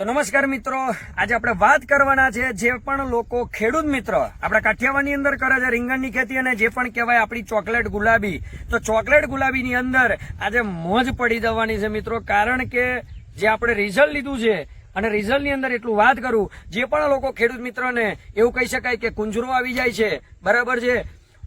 તો નમસ્કાર મિત્રો, આજે આપણે વાત કરવાના છે જે પણ લોકો ખેડૂત મિત્ર આપણા કાઠિયાવાડની અંદર કરે છે, રીંગણની ખેતી અને જે પણ કહેવાય આપણી ચોકલેટ ગુલાબી. તો ચોકલેટ ગુલાબીની અંદર આજે મોજ પડી જવાની છે મિત્રો, કારણ કે જે આપણે રિઝલ્ટ લીધું છે અને રિઝલ્ટની અંદર એટલું વાત કરું, જે પણ લોકો ખેડૂત મિત્રોને એવું કહી શકાય કે કુંજરો આવી જાય છે, બરાબર છે?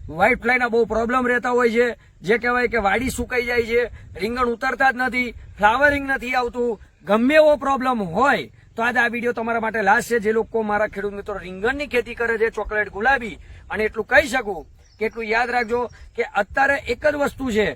વ્હાઇટ ફ્લાયના બહુ પ્રોબ્લેમ રહેતા હોય છે, જે કહેવાય કે વાડી સુકાઈ જાય છે, રીંગણ ઉતરતા જ નથી ફ્લાવરિંગ નથી આવતું ગમે એવો પ્રોબ્લેમ હોય, તો આજે આ વીડિયો તમારા માટે લાસ્ટ છે જે લોકો મારા ખેડૂત મિત્રો રીંગણની ખેતી કરે છે, ચોકલેટ, ગુલાબી, અને એટલું કહી શકું કે એટલું યાદ રાખજો કે અત્યારે એક જ વસ્તુ છે.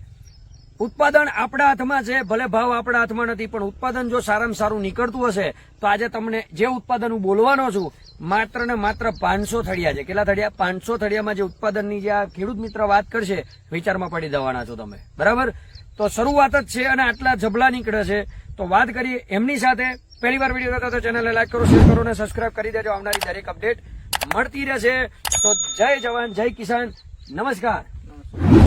ઉત્પાદન આપણા હાથમાં છે, ભલે ભાવ આપણા હાથમાં નથી, પણ ઉત્પાદન જો સારામાં સારું નીકળતું હશે, તો આજે તમને જે ઉત્પાદન હું બોલવાનો છું, માત્ર ને માત્ર પાંચસો થળિયા છે. કેટલા થળિયા પાંચસો થળિયામાં જે ઉત્પાદનની જે આ ખેડૂત મિત્ર વાત કરશે, વિચારમાં પડી દેવાના છો તમે. બરાબર? તો શરૂઆત જ છે અને આટલા જબલા નીકળે છે. તો વાત કરીએ એમની સાથે. પહેલી વાર વીડિયો જોતા તો ચેનલને લાઈક કરો શેર કરો અને સબસ્ક્રાઈબ કરી દેજો. આવનારી દરેક અપડેટ મળતી રહેશે. તો જય જવાન જય કિસાન. નમસ્કાર.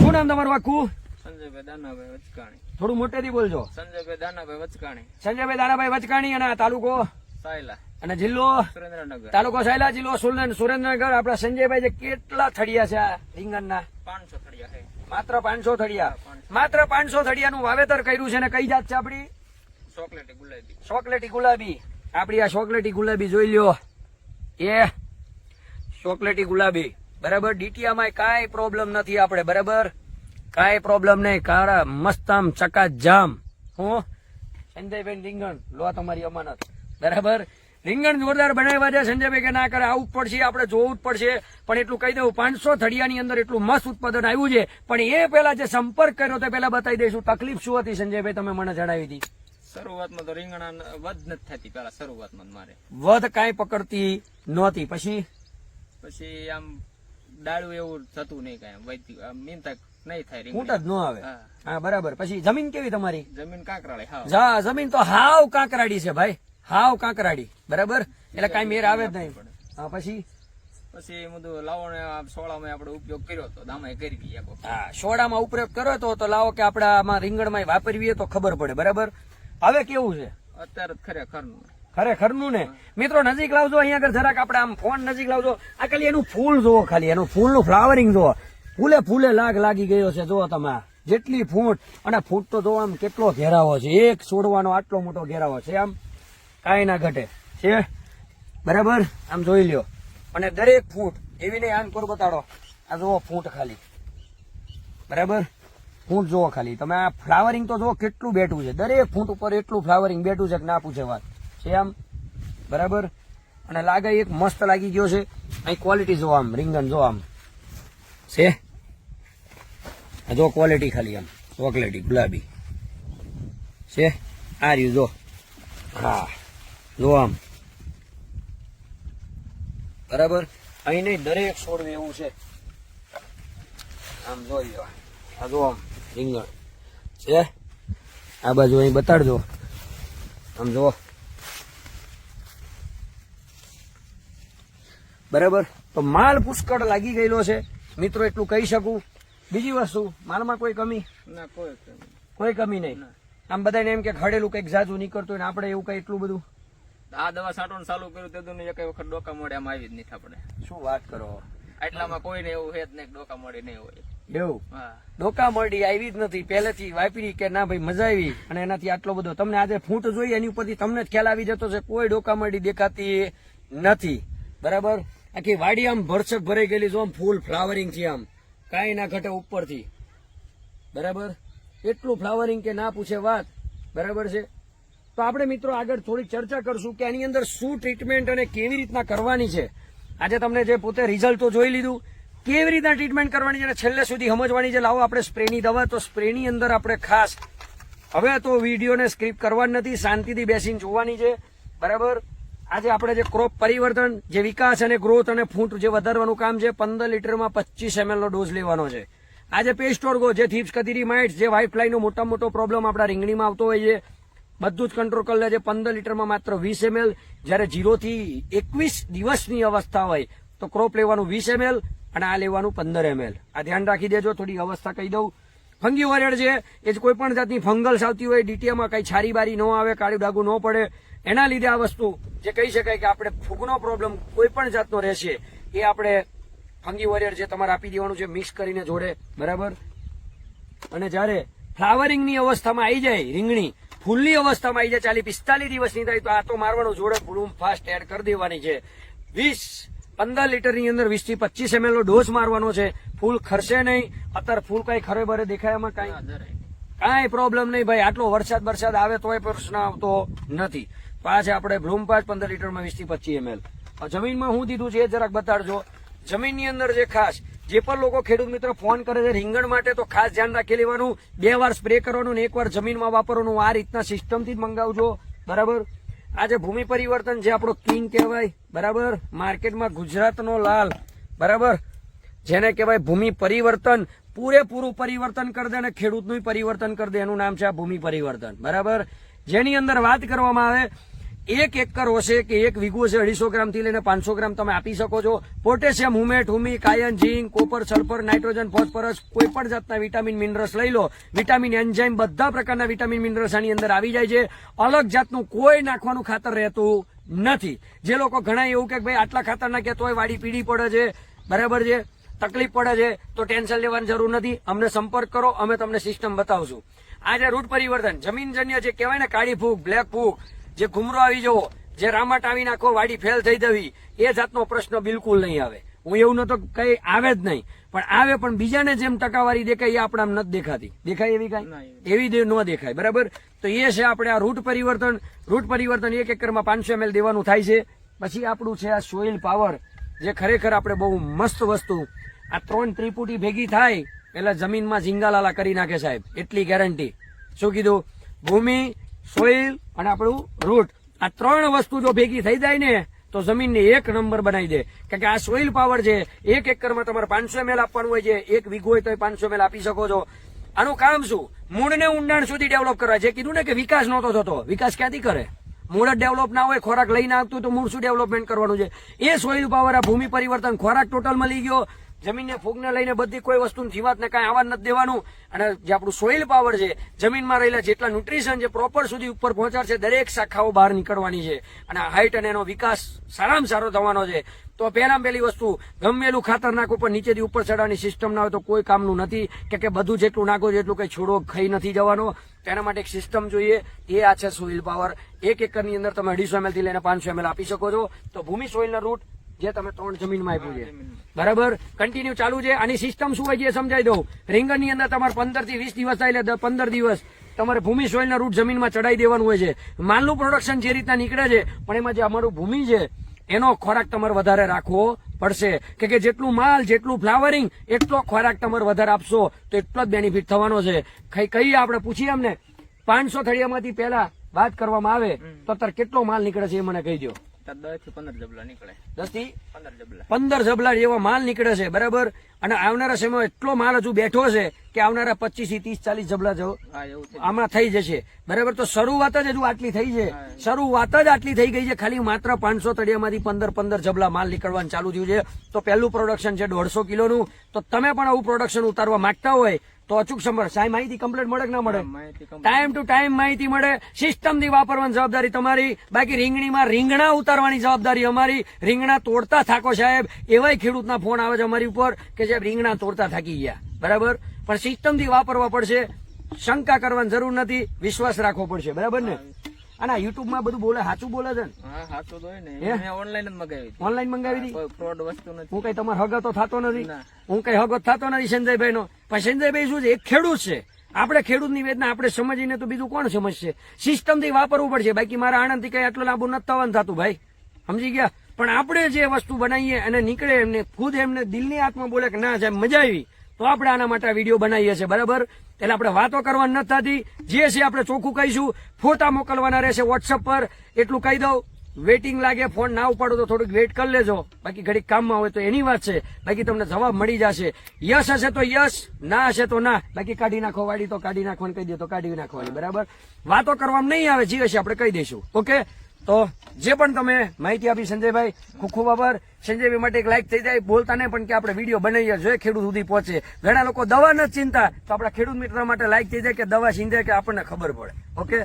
શું નામ તમારું આખું? સંજયભાઈ દાનાભાઈ વચકાણી. થોડું મોટેથી બોલજો. સંજયભાઈ દાનાભાઈ વચકાણી. સંજયભાઈ દાનાભાઈ વચકાણી અને આ તાલુકો? સાયલા. અને જિલ્લો? સુરેન્દ્રનગર. તાલુકો સાયલા જિલ્લો સુરેન્દ્ર સુરેન્દ્રનગર. આપણા સંજયભાઈ જે કેટલા થડિયા છે આ રીંગણના? પાંચસો થડિયા માત્ર પાંચસો થડિયા. માત્ર પાંચસો થડિયાનું વાવેતર કર્યું છે ને કઈ જાત છે આપણી? ચોકલેટી ગુલાબી. ચોકલેટી ગુલાબી. આપણી આ ચોકલેટી ગુલાબી જોઈ લ્યો. એ ચોકલેટી ગુલાબી. બરાબર? ડીટીઆમાં કાંઈ પ્રોબ્લેમ નથી આપણે, બરાબર? કાંઈ પ્રોબ્લેમ નહીં. કારા મસ્ત આમ ચકાજામ હું? સંજયભાઈ રીંગણ. લો તમારી અમાનત. બરાબર? રીંગણ જોરદાર બનાવ્યા છે. સંજયભાઈ કે ના કરે, આવું પડશે, આપણે જોવું જ પડશે. પણ એટલું કહી દઉં, પાંચસો થડિયાની અંદર એટલું મસ્ત ઉત્પાદન આવ્યું છે. પણ એ પહેલા જે સંપર્ક કર્યો તે પહેલા બતાવી દઈશું. તકલીફ શું હતી સંજયભાઈ? તમે મને જણાવી હતી શરૂઆતમાં તો રીંગણા વધ નથી થતી પેલા શરૂઆતમાં મારે. વધ કાંઈ પકડતી નહોતી. પછી? પછી આમ ડાળું એવું થતું નહીં કાંઈ વધતી આમ મીનતા નહીં થાય ફૂટ જ ન આવે? હા. બરાબર. પછી જમીન કેવી તમારી? જમીન કાંકરાળી હા. જા જમીન તો હાવ કાંકરાડી છે ભાઈ. હાવ કાંકરાડી બરાબર? એટલે કાંઈ મેર આવે જ નહીં. હા પછી? પછી બધું લાવો આ સોળામાં આપણે ઉપયોગ કર્યો તો દામાએ કરી. હા સોડામાં ઉપયોગ કરો તો તો લાવો કે આપણે આમાં રીંગણમાં વાપરવીએ તો ખબર પડે. બરાબર? હવે કેવું છે? અત્યારે જ ખરેખરનું ખરેખરનું ને? મિત્રો નજીક લાવજો અહીંયા આગળ જરાક આપણે આમ ફોન નજીક લાવજો. આ ખાલી એનું ફૂલ જુઓ ખાલી એનું ફૂલનું ફ્લાવરિંગ જુઓ. ફૂલે ફૂલે લાગ લાગી ગયો છે જુઓ તમે. જેટલી ફૂટ અને ફૂટ તો જો આમ કેટલો ઘેરાવો છે. એક છોડવાનો આટલો મોટો ઘેરાવો છે આમ કાંઈ ના ઘટે. છે? બરાબર? આમ જોઈ લ્યો. અને દરેક ફૂટ એવી નહીં આમ કોર બતાડો. આ જુઓ ફૂટ ખાલી. બરાબર? ફૂટ જુઓ ખાલી. તમે આ ફ્લાવરિંગ તો જુઓ કેટલું બેઠું છે. દરેક ફૂટ ઉપર એટલું ફ્લાવરિંગ બેઠું છે કે ના પૂછે વાત. છે આમ? બરાબર? અને લાગે એક મસ્ત લાગી ગયો છે. અહીં ક્વોલિટી જો આમ, રીંગણ જો આમ. છે? જો ક્વોલિટી ખાલી આમ. ચોકલેટી ગુલાબી. છે? આ રહ્યું જો હા. જો આમ. બરાબર? અહીં નહીં, દરેક છોડ એવું છે. આમ જોઈ આ જો આમ. રીંગણ છે? આ બાજુ અહીં બતાડજો. આમ જુઓ. બરાબર? તો માલ પુષ્કળ લાગી ગયેલો છે. મિત્રો એટલું કહી શકું. બીજી વસ્તુ માલમાં કોઈ કમી? ના કોઈ કમી નહીં. કોઈ કમી નહીં. ના. આમ બધાને એમ કે ખડેલું કંઈક જાજુ નીકળતું હોય ને આપણે એવું કઈ એટલું બધું? આ દવા છાંટવાનું ચાલુ કર્યું તે એક વખત ડોકા મોડે આમ આવી જ નહીં આપણે. શું વાત કરો? આટલામાં કોઈને એવું હે જ નહીં ડોકા મોડે નહીં હોય. હા. ડોકા મળી આવી જ નથી. પહેલેથી વાપરી કે ના ભાઈ મજા આવી. અને એનાથી આટલો બધો. તમને આજે ફૂટ જોઈ એની ઉપરથી તમને જ ખ્યાલ આવી જતો છે કોઈ ડોકા મળી દેખાતી નથી. બરાબર? આખી વાડી આમ ભરસક ભરાઈ ગયેલી જો આમ ફૂલ ફ્લાવરિંગ છે આમ. કાંઈ ના ઘટે ઉપરથી. બરાબર? એટલું ફ્લાવરિંગ કે ના પૂછે વાત. બરાબર છે? તો આપણે મિત્રો આગળ થોડી ચર્ચા કરશું કે આની અંદર શું ટ્રીટમેન્ટ અને કેવી રીતના કરવાની છે. આજે તમને જે પોતે રિઝલ્ટ તો જોઈ લીધું કેવી રીતના ટ્રીટમેન્ટ કરવાની છે છેલ્લે સુધી સમજવાની છે? લાવો આપણે સ્પ્રેની દવા. તો સ્પ્રેની અંદર આપણે ખાસ હવે તો વિડીયોને સ્ક્રીપ કરવાની નથી. શાંતિથી બેસીને જોવાની છે. બરાબર? આજે આપણે જે ક્રોપ પરિવર્તન, જે વિકાસ અને ગ્રોથ અને ફૂટ જે વધારવાનું કામ છે, પંદર લીટરમાં પચીસ એમએલનો ડોઝ લેવાનો છે. આજે પેસ્ટોર્ગો જે થીપ્સ કતીરી માઇટ્સ જે વ્હાઇટ ફ્લાયનો મોટા મોટો પ્રોબ્લેમ આપણા રીંગણીમાં આવતો હોય છે. બધું જ કંટ્રોલ કરી લે છે. પંદર લીટરમાં માત્ર વીસ એમએલ જ્યારે ઝીરોથી એકવીસ દિવસની અવસ્થા હોય, તો ક્રોપ લેવાનું વીસ એમએલ અને આ લેવાનું પંદર એમએલ આ ધ્યાન રાખી દેજો થોડી અવસ્થા કહી દઉં. ફંગી વરેડ છે, એ કોઈ પણ જાતની ફંગલ્સ આવતી હોય ડીટીએમાં કઈ છારી બારી ન આવે, કાળું ડાગું ન પડે. એના લીધે આ વસ્તુ, જે કહી શકાય કે આપણે ફૂગનો પ્રોબ્લેમ કોઈ પણ જાતનો રહેશે, એ આપણે ફંગી વોરિયર જે તમારે આપી દેવાનું છે, મિક્સ કરીને જોડે. બરાબર? અને જ્યારે ફ્લાવરિંગની અવસ્થામાં આવી જાય, રીંગણી, ફૂલની અવસ્થામાં આવી જાય, ચાલી પિસ્તાલીસ દિવસની થાય, તો આ તો મારવાનું જોડે ફૂલું ફાસ્ટ એડ કરી દેવાની છે. વીસ પંદર લીટરની અંદર વીસથી પચીસ એમએલ નો ડોઝ મારવાનો છે. ફૂલ ખરશે નહીં. અત્યારે ફૂલ કઈ ખરે બરે દેખાય એમાં કઈ? કાંઈ પ્રોબ્લેમ નહીં ભાઈ. આટલો વરસાદ વરસાદ આવે તોય પ્રશ્ન આવતો નથી. પાછા આપણે બ્લૂમ પાંચ પંદર લીટરમાં વીસથી પચીસ એમએલ જમીનમાં હું દીધું છે એ જરાક બતાડજો. જમીનની અંદર જે ખાસ જે પણ લોકો ખેડૂત મિત્ર ફોન કરે છે રીંગણ માટે તો ખાસ ધ્યાન રાખી લેવાનું. બે વાર સ્પ્રે કરવાનું ને એક વાર જમીનમાં વાપરવાનું. આ રીતના સિસ્ટમથી જ મંગાવજો. બરાબર? આજે ભૂમિ પરિવર્તન જે આપણો કિંગ કહેવાય, બરાબર? માર્કેટમાં ગુજરાતનો લાલ, બરાબર? જેને કહેવાય ભૂમિ પરિવર્તન, પૂરેપૂરું પરિવર્તન કરી દે અને ખેડૂતનું પરિવર્તન કરી દે. એનું નામ છે આ ભૂમિ પરિવર્તન, બરાબર? જેની અંદર વાત કરવામાં આવે એક એકર હશે કે એક વીઘો છે, અઢીસો ગ્રામથી લઈને પાંચસો ગ્રામ તમે આપી શકો છો. પોટેશિયમ, હુમેટ, હુમી, કાયન, zinc, copper, sulphur, nitrogen, phosphorus કોઈ પણ જાતના વિટામિન, મિનરલ્સ લઈ લો. વિટામિન, એન્ઝાઇમ બધા પ્રકારના વિટામિન, મિનરલ્સ આની અંદર આવી જાય છે. અલગ જાતનું કોઈ નાખવાનું ખાતર રહેતું નથી. જે લોકો ઘણા એવું કે ભાઈ આટલા ખાતર નાખ્યા તોય વાડી પીડી પડે છે. બરાબર છે? તકલીફ પડે છે. તો ટેન્શન લેવાની જરૂર નથી. અમને સંપર્ક કરો, અમે તમને સિસ્ટમ બતાવશું. આજે રૂટ પરિવર્તન, જમીનજન્ય જે કહેવાય ને, કાળી ફૂગ બ્લેક ફૂગ જે ઘુમરો આવી જવો જે રામટ આવી નાખો વાડી ફેલ થઈ જવી એ જાતનો પ્રશ્ન બિલકુલ નહીં આવે. હું એવું નતો કઈ આવે જ નહીં પણ આવે પણ બીજાને જેમ ટકાવારી દેખાય એ આપણામાં નથી દેખાતી. દેખાય એવી કાંઈ? કઈ એવી ન દેખાય બરાબર? તો એ છે આપણે આ રૂટ પરિવર્તન. રૂટ પરિવર્તન એક એકરમાં પાંચસો એમએલ દેવાનું થાય છે. પછી આપણું છે આ સોઇલ પાવર જે ખરેખર આપણે બહુ મસ્ત વસ્તુ. આ ત્રણ ત્રિપુટી ભેગી થાય એટલે જમીનમાં ઝીંગાલાલા કરી નાખે સાહેબ એટલી ગેરંટી શું કીધું? ભૂમિ સોઇલ અને આપણું રૂટ. આ ત્રણ વસ્તુ જો ભેગી થઈ જાય ને, તો જમીનને એક નંબર બનાવી દે. કારણ કે આ સોઇલ પાવર છે, એક એકરમાં તમારે પાંચસો એમએલ આપવાનું હોય છે, એક વીઘો હોય તો પાંચસો એમએલ આપી શકો છો. આનું કામ શું? મૂળને ઊંડાણ સુધી ડેવલપ કરવા. જે કીધું ને કે વિકાસ નહોતો થતો. વિકાસ ક્યાંથી કરે? મૂળ જ ડેવલપ ના હોય, ખોરાક લઈને આવતું તો મૂળ શું ડેવલપમેન્ટ કરવાનું છે? એ સોઇલ પાવર આ ભૂમિ પરિવર્તન ખોરાક ટોટલ મળી ગયો. જમીનને ફૂગને લઈને બધી કોઈ વસ્તુ જીવાતને કાંઈ આવા નથી દેવાનું. અને જે આપણું સોઇલ પાવર છે, જમીનમાં રહેલા જેટલા ન્યુટ્રિશન છે પ્રોપર સુધી ઉપર પહોંચાડશે, દરેક શાખાઓ બહાર નીકળવાની છે. અને હાઇટ અને એનો વિકાસ સારામાં સારો થવાનો છે. તો પહેલાં પહેલી વસ્તુ, ગમેલું ખાતર નાખો પણ નીચેથી ઉપર ચડવાની સિસ્ટમ ના હોય તો કોઈ કામનું નથી. કે કે બધું જેટલું નાખો જેટલું કંઈ છોડો ખાઈ નથી જવાનો. તેના માટે એક સિસ્ટમ જોઈએ. એ આ છે સોઇલ પાવર એક એકરની અંદર તમે અઢીસો એમએલથી લઈને પાંચસો એમએલ આપી શકો છો. તો ભૂમિ સોઇલના રૂટ જે તમે ત્રણ જમીનમાં આપ્યું છે. બરાબર? કન્ટિન્યુ ચાલુ છે. આની સિસ્ટમ શું હોય છે સમજાવી દઉં. રીંગણની અંદર તમારે પંદરથી વીસ દિવસ થાય એટલે પંદર દિવસ તમારે ભૂમિ સોઇલના રૂટ જમીનમાં ચડાઈ દેવાનું હોય છે. માલનું પ્રોડક્શન જે રીતના નીકળે છે પણ એમાં જે અમારું ભૂમિ છે એનો ખોરાક તમારે વધારે રાખવો પડશે. કે કે જેટલું માલ જેટલું ફ્લાવરિંગ એટલો ખોરાક તમારે વધારે આપશો. તો એટલો જ બેનિફિટ થવાનો છે. કઈ કહીએ આપણે પૂછીએ અમને? પાંચસો થળિયામાંથી પહેલા વાત કરવામાં આવે તો અત્યારે કેટલો માલ નીકળે છે એ મને કહી દો દસથી પંદર જબલા નીકળે. દસથી પંદર જબલા. પંદર જબલા જેવો માલ નીકળે છે બરાબર? અને આવનારા સમયમાં એટલો માલ હજુ બેઠો છે કે આવનારા પચીસથી ત્રીસ ચાલીસ જબલા આમાં થઈ જશે. બરાબર? તો શરૂઆત જ હજુ આટલી થઈ છે. શરૂઆત જ આટલી થઈ ગઈ છે. ખાલી માત્ર પાંચસો તળિયામાંથી પંદર પંદર જબલા માલ નીકળવાનું ચાલુ થયું છે. તો પહેલું પ્રોડક્શન છે દોઢસો કિલોનું. તો તમે પણ આવું પ્રોડક્શન ઉતારવા માંગતા હોય તો અચૂક સંભાળ. સાહેબ માહિતી કમ્પ્લીટ મળે કે ના મળે? ટાઈમ ટુ ટાઈમ માહિતી મળે. સિસ્ટમથી વાપરવાની જવાબદારી તમારી. બાકી રીંગણીમાં રીંગણા ઉતારવાની જવાબદારી અમારી. રીંગણા તોડતા થાકો સાહેબ. એવાય ખેડૂતના ફોન આવે છે અમારી ઉપર કે સાહેબ રીંગણા તોડતા થાકી ગયા. બરાબર? પણ સિસ્ટમથી વાપરવા પડશે. શંકા કરવાની જરૂર નથી. વિશ્વાસ રાખવો પડશે. બરાબર ને? અને યુટ્યુબમાં બધું બોલે સાચું બોલે છે હા સાચું તો ને. ઓનલાઈન જ મગાવી ઓનલાઈન મંગાવી હતી? ફ્રોડ વસ્તુ નથી. હું કઈ તમારો હગત તો થતો નથી? હું કઈ હગત થતો નથી સંજયભાઈ નો પણ સંજયભાઈ શું છે? એક ખેડૂત છે. આપણે ખેડૂતની નિવેદના આપણે સમજીને તો બીજું કોણ સમજશે? સિસ્ટમથી વાપરવું પડશે. બાકી મારા આણંદથી કઈ આટલું લાંબુ નથી થવાનું થતું ભાઈ. સમજી ગયા? પણ આપણે જે વસ્તુ બનાવીએ અને નીકળે એમને ખુદ એમને દિલની આત્મા બોલે કે ના સાહેબ મજા આવી. તો આપણે આના માટે આ વીડિયો બનાવીએ છીએ, બરાબર? એટલે આપણે વાતો કરવાની નથી થતી. જે છે આપણે ચોખ્ખું કહીશું. ફોટા મોકલવાના રહેશે વોટ્સઅપ પર. એટલું કહી દઉં. વેટિંગ લાગે ફોન ના ઉપાડો તો થોડુંક વેઇટ કરી લેજો. બાકી ઘડીક કામમાં હોય તો એની વાત છે. બાકી તમને જવાબ મળી જશે. યસ હશે તો યસ ના હશે તો ના. બાકી કાઢી નાખો વાડી તો કાઢી નાખવાની કહી દે તો કાઢી નાખવાની, બરાબર? વાતો કરવામાં નહીં આવે, જે હશે આપણે કહી દઈશું. ઓકે? તો જે પણ તમે માહિતી આપી સંજયભાઈ, ખૂબ ખૂબ સંજયભાઈ માટે એક લાઈક થઈ જાય. બોલતા નહીં પણ કે આપણે વીડિયો બનાવીએ જોઈએ ખેડૂત સુધી પહોંચે. ઘણા લોકો દવા નથી ચિંતા. તો આપણા ખેડૂત મિત્ર માટે લાઈક થઈ જાય કે દવા સિંધે કે આપણને ખબર પડે. ઓકે